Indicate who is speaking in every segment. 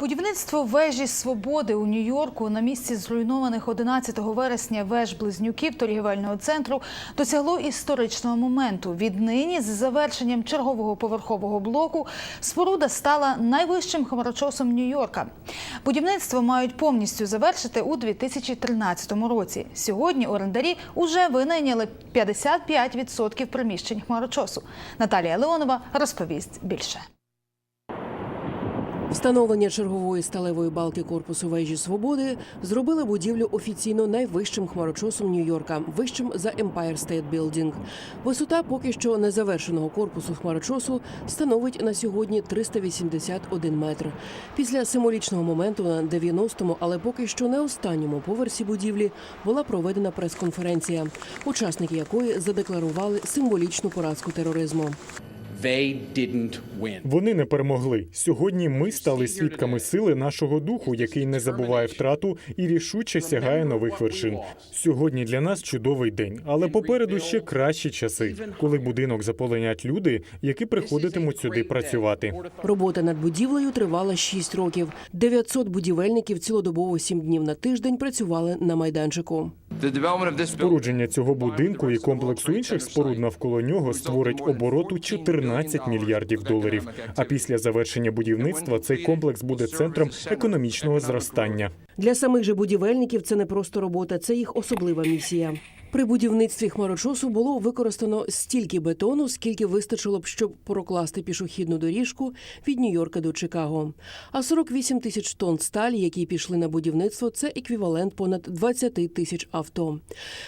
Speaker 1: Будівництво вежі Свободи у Нью-Йорку на місці зруйнованих 11 вересня веж близнюків торгівельного центру досягло історичного моменту. Віднині з завершенням чергового поверхового блоку споруда стала найвищим хмарочосом Нью-Йорка. Будівництво мають повністю завершити у 2013 році. Сьогодні орендарі уже винайняли 55% приміщень хмарочосу. Наталія Леонова розповість більше.
Speaker 2: Встановлення чергової сталевої балки корпусу вежі свободи зробили будівлю офіційно найвищим хмарочосом Нью-Йорка, вищим за Empire State Building. Висота поки що незавершеного корпусу хмарочосу становить на сьогодні 381 метр. Після символічного моменту на 90-му, але поки що не останньому поверсі будівлі була проведена прес-конференція, учасники якої задекларували символічну поразку тероризму.
Speaker 3: They didn't win.
Speaker 4: Вони не перемогли. Сьогодні ми стали свідками сили нашого духу, який не забуває втрату і рішуче сягає нових вершин. Сьогодні для нас чудовий день, але попереду ще кращі часи, коли будинок заполонять люди, які приходитимуть сюди працювати.
Speaker 2: Робота над будівлею тривала 6 років. 900 будівельників цілодобово 7 днів на тиждень працювали на майданчику.
Speaker 5: The development of this building
Speaker 4: Спорудження цього будинку і комплексу інших споруд навколо нього створить обороту 14 мільярдів доларів. А після завершення будівництва цей комплекс буде центром економічного зростання.
Speaker 2: Для самих же будівельників це не просто робота, це їх особлива місія. При будівництві хмарочосу було використано стільки бетону, скільки вистачило б, щоб прокласти пішохідну доріжку від Нью-Йорка до Чикаго. А 48 тисяч тонн сталі, які пішли на будівництво, це еквівалент понад 20 тисяч авто.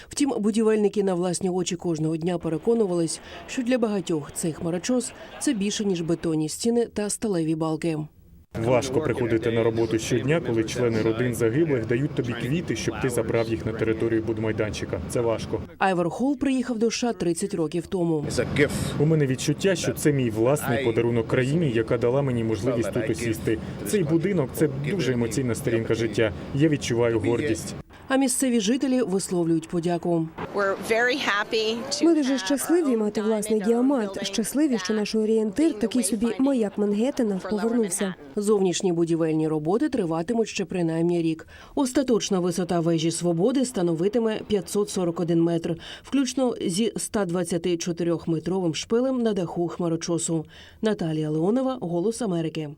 Speaker 2: Втім, будівельники на власні очі кожного дня переконувались, що для багатьох цей хмарочос це більше ніж бетонні стіни та сталеві балки.
Speaker 4: Важко приходити на роботу щодня, коли члени родин загиблих дають тобі квіти, щоб ти забрав їх на територію будмайданчика. Це важко.
Speaker 2: Айвор Холл приїхав до США 30 років тому.
Speaker 4: У мене відчуття, що це мій власний подарунок країні, яка дала мені можливість тут осісти. Цей будинок це дуже емоційна сторінка життя. Я відчуваю гордість.
Speaker 2: А місцеві жителі висловлюють подяку.
Speaker 6: Ми дуже щасливі мати власний діамант. Щасливі, що наш орієнтир такий собі маяк Мангеттена повернувся.
Speaker 2: Зовнішні будівельні роботи триватимуть ще принаймні рік. Остаточна висота вежі свободи становитиме 541 метр, включно зі 124-метровим шпилем на даху хмарочосу. Наталія Леонова, Голос Америки.